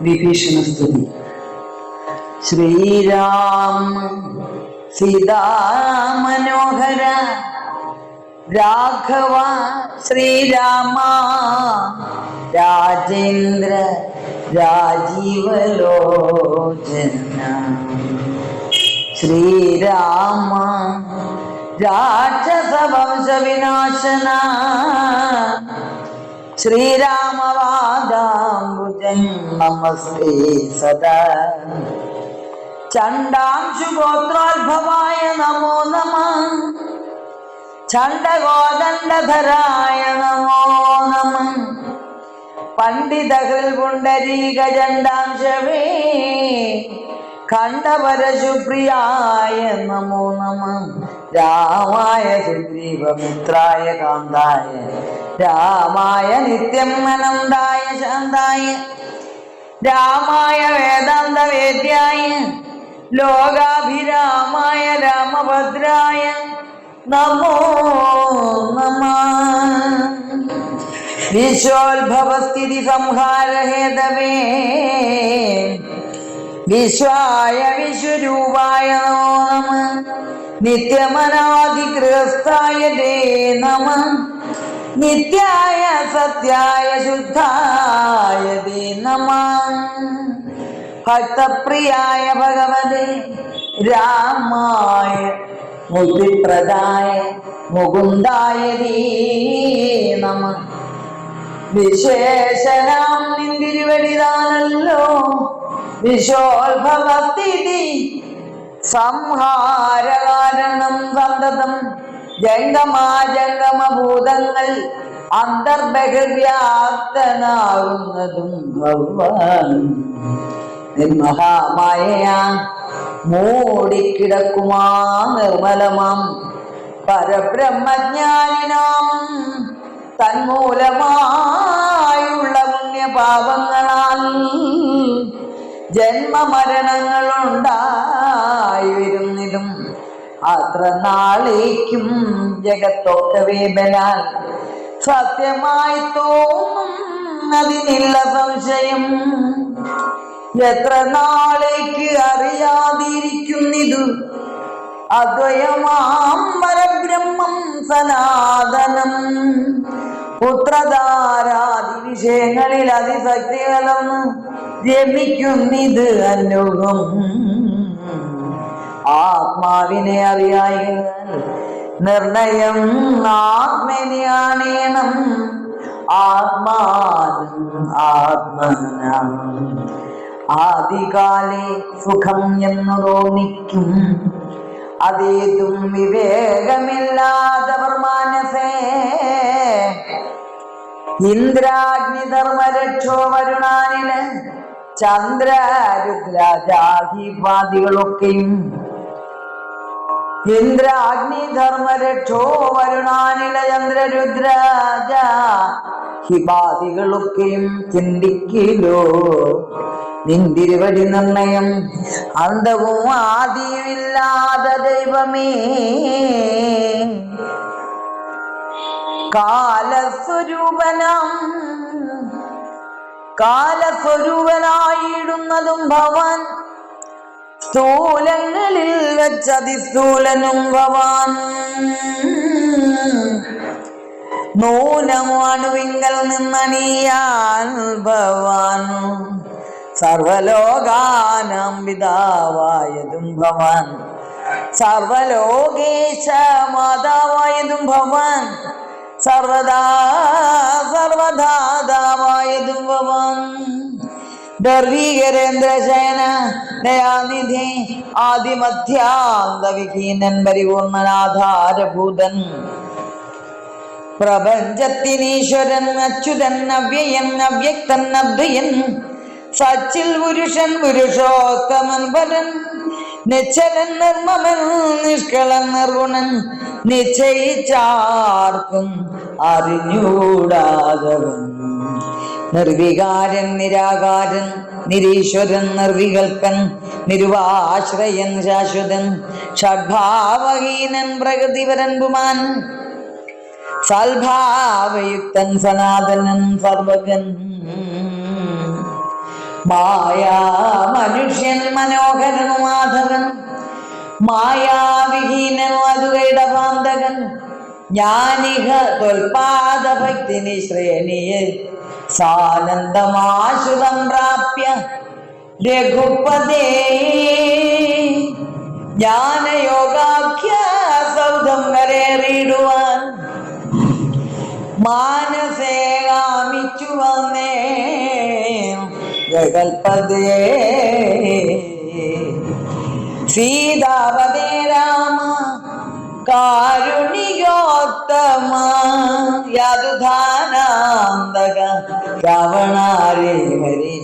വിഭീഷണ സ്തുതി ശ്രീരാം സീതാമനോഹര രാഘവ ശ്രീരാമ രാജേന്ദ്ര രാജീവലോചന. ശ്രീരാമ രാക്ഷസ വംശവിനാശന ശ്രീരാമവാദാംബുജൻ നമസ്തേ സദാ. ചണ്ടാംശുഗോത്രോത്ഭവായ നമോ നമ. ചണ്ടഗോദണ്ഡധരായ നമോ നമ. പണ്ഡിതകൾ പുണ്ടരീക നമോ നമ. രാമായ സുഗ്രീവമിത്രായ കാന്തായ. രാമായ നിത്യം അനന്തായ ശാന്തായ. രാമായ വേദാന്ത വേദ്യായ ലോകാഭിരാമായ രാമഭദ്രായ. നമോ നമ. വിശ്വോത്ഭവസ്ഥിതി സംഹാരഹേതവേ. വിശ്വായ വിശ്വരൂപായ നമോ നമ. നിത്യമനാധികൃതസ്ഥായ ദേ നമ. നിത്യായ സത്യായ ശുദ്ധായ ദേ നമ. ഭക്തപ്രിയായ ഭഗവതേ രാമായ മുക്തിപ്രദായ മുകുന്ദായ നമ. വിശേഷനാം നിന്തിരുവടിതാണല്ലോ വിശോത്ഭവസ്ഥിതി സംഹാരകാരണം സന്തതം. ജംഗമാജംഗമഭൂതങ്ങൾ ഭൂതങ്ങൾ ഭഗവാൻ. മഹാമായയാ മൂടിക്കിടക്കുമാ നിർമ്മലമാം. പരബ്രഹ്മജ്ഞാനിനാം തന്മൂലമായുള്ള പുണ്യപാപങ്ങളാൽ ജന്മമരണങ്ങളുണ്ടായി വരുന്നതും അത്ര നാളേക്കും ജഗത്തൊക്കെ ബലാൽ സത്യമായി തോന്നും അതിനില്ല സംശയം. എത്ര നാളേക്ക് അറിയാതിരിക്കുന്നിതു? അദ്വയമാം പരബ്രഹ്മം സനാതനം. പുത്രധാരാദി വിഷയങ്ങളിൽ അതിശക്തി കലർന്ന് രമിക്കുന്നിത് അനുഭവം ആത്മാവിനെ അറിയായ. നിർണയം ആത്മനിയാണേണം. ആത്മാനം ആത്മനം. ആദികാലെ സുഖം എന്ന് തോന്നിക്കും. അതേതും വിവേകമില്ലാത്തവർ മാനസേ. ഇന്ദ്രാഗ്നി ധർമ്മരക്ഷോ വരുണാനിന് രുദ്രാജാഹിപാദികളൊക്കെയും ഇന്ദ്ര അഗ്നിധർമ്മരക്ഷോ വരുണാനില ചന്ദ്ര രുദ്രാജ ഹിപാദികളൊക്കെയും ചിന്തിക്കിലോ? നിന്തിരുവടി നിർണയം അന്തവും ആദിയുമില്ലാത ദൈവമേ. കാലസ്വരൂപനം കാലസ്വരൂപനായിടുന്നതും ഭവാൻ സ്ഥൂലങ്ങളിൽ വെച്ചതിസ്ഥൂലനും ഭവാൻ. നൂനമണുവിങ്കൽ നിന്നണിയാൽ ഭവാൻ. സർവലോകാനാം പിതാവായതും ഭവാൻ. സർവലോകേശ മാതാവായതും ഭവാൻ. സർവദാ സർവദാതാവായതും ഭവാൻ. ഗർവീകരേന്ദ്രശയന ദയാനിധി ആദിമധ്യാന്ത വിഹീനൻ പരിപൂർണനാധാരഭൂതൻ. പ്രപഞ്ചത്തിനീശ്വരൻ അച്യുതൻ അവ്യയൻ അവ്യക്തൻ അദ്വയൻ സച്ചിൽ പുരുഷൻ പുരുഷോത്തമൻ പരൻ നിശ്ചലൻ നിർമ്മമൻ നിഷ്കളൻ നിർഗുണൻ നിശ്ചയിച്ചാർക്കും അറിഞ്ഞൂടാതവൻ. നിർവികാരൻ നിരാകാരൻ നിരീശ്വരൻ നിർവികൽപ്പൻ നിരുവാശ്രയൻ ശാശ്വതൻ ഷഡ്ഭാവഹീനൻ പ്രകൃതിപരൻ പുമാൻ സൽഭാവയുക്തൻ സനാതനൻ സർവകൻ മായാ മനുഷ്യൻ മനോഹരൻ മാധവൻ മായാവിഹീനൻ അതുകയുടെ ജ്ഞാനിക തൊൽപാദ ഭക്തിനി ശ്രേണിയിൽ സാനന്ദമാശുതം പ്രാപ്യ രഘുപദേ ജ്ഞാനയോഗാഖ്യാസൗധം വരേറിയിടുവാൻ മാനസേ കാമിച്ചു വന്നേ ജഗൽപദേ സീതാപതേ രാമ രാവണാരേ ഹരി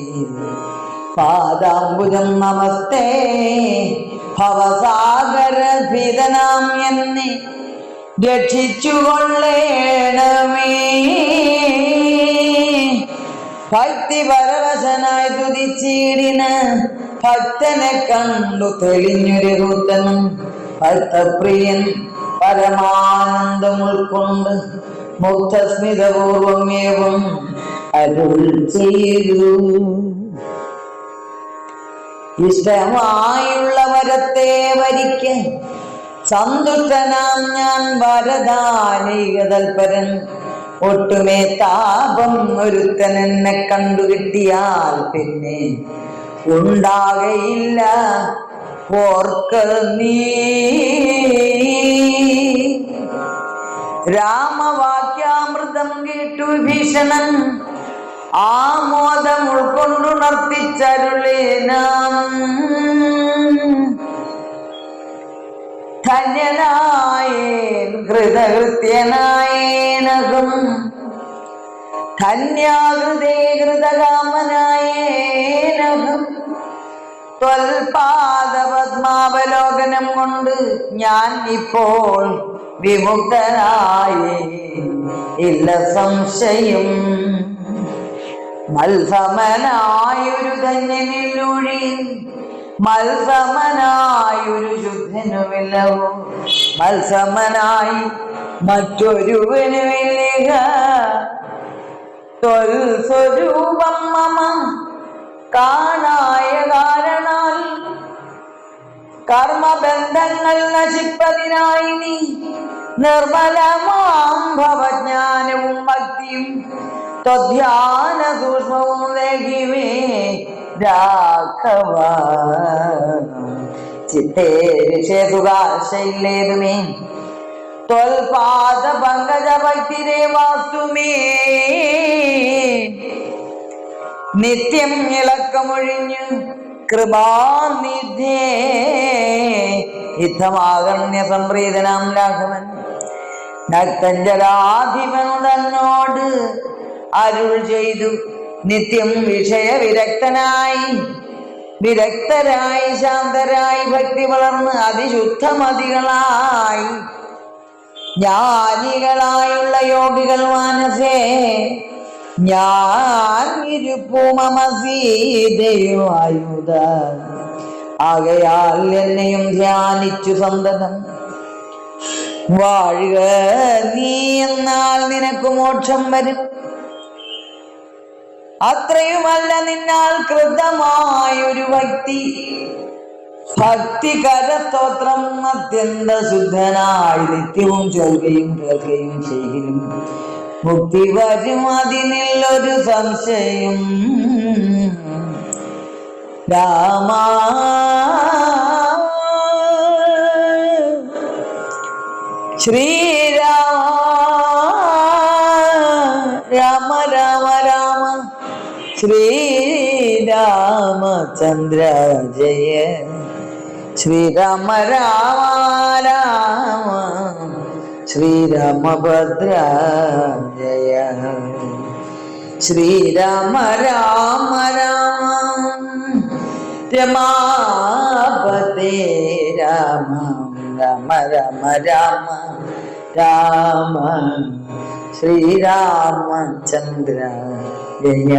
പാദാംബുജം നമസ്തേ. ഭവസാഗര ഭീതനാം എന്നെ രക്ഷിച്ചുകൊള്ളേണമേ. ഭക്തി പരവശനായി തുതിച്ചീടിന ഭക്തനെ കണ്ടു തെളിഞ്ഞൊരു കൂത്തനും ഭക്തപ്രിയൻ പരമാനന്ദം ഉൾക്കൊണ്ട് മുക്തസ്മിതപൂർവം ഏവം അരുൾ ചെയ്തു. ഇഷ്ടമായുള്ള വരത്തെ വരിക്ക് സന്തുഷ്ടനാം ഞാൻ വരദാനിക തൽപരൻ. ഒട്ടുമേ താപം ഒരുത്തൻ എന്നെ കണ്ടുകിട്ടിയാൽ പിന്നെ ഉണ്ടാകയില്ല. ഓർക്ക നീ. രാമവാക്യാമൃതം കേട്ടു ഭീഷണൻ. ആമോദം ഉൾക്കൊണ്ടുണർത്തിച്ചരുളേനാം ധന്യനായേൻ ഹൃദകൃത്യനായേനകം. ധന്യാകൃതേ ഹൃദകാമനായേനകം. ത്വൽപാദപത്മാവലോകനം കൊണ്ട് ഞാൻ ഇപ്പോൾ വിമുക്തനായി. ഇല്ല സംശയം. മത്സമനായൊരു ധന്യനിലൊഴി മത്സമനായൊരു ശുദ്ധനുമില്ലവും. മത്സമനായി മറ്റൊരുവനുമില്ല. സ്വരൂപം മമ. കാണായ കാരണാൽ കർമ്മബന്ധങ്ങൾ നശിപ്പതിനായി നീ നിർമ്മലമാം ഭവജ്ഞാനവും ഭക്തിയും ത്വധ്യാന സൂക്ഷ്മവും ലേഖിമേ രാഘവ. ചിത്തേ വിഷയസുഖാശയില്ലേതുമേ ത്വൽപാദ പങ്കജ ഭക്തിരേ വാസ്തുമേ. നിത്യം ഇളക്കമൊഴിഞ്ഞ് കൃപാനിധേ. ഹിതമാകണ്യ സംപ്രീതനാം രാഘവൻ. ഭക്തഞ്ജലാധിപൻ തന്നോട് അരുൾ ചെയ്തു. നിത്യം വിഷയ വിരക്തനായി വിരക്തരായി ശാന്തരായി ഭക്തി വളർന്ന് അതിശുദ്ധമതികളായി. ജ്ഞാനികളായുള്ള യോഗികൾ മാനസേ ഞാൻ ഇരുപ്പുമസീതയോ ആയുധ ആകയാൽ എന്നെയും ധ്യാനിച്ചു സന്തതം. വാഴുക നീ എന്നാൽ നിനക്ക് മോക്ഷം വരും. അത്രയുമല്ല നിന്നാൽ കൃതമായൊരു വ്യക്തി ഭക്തി കരസ്തോത്രം അത്യന്ത ശുദ്ധനായി നിത്യവും ചൊല്ലുകയും കേൾക്കുകയും ചെയ്യുകയും മുക്തി വരും അതിനില്ലൊരു സംശയം. രാമ. ശ്രീരാമ രാമ രാമ. രാമ ശ്രീരാമചന്ദ്ര ജയ. ശ്രീരാമ രാമ രാമ. ശ്രീരാമഭദ്ര ജയ ശ്രീരാമ രാമ രാമ രമാപതേ രാമ രാമ രാമ രാമ രാമ ശ്രീരാമചന്ദ്ര ജയ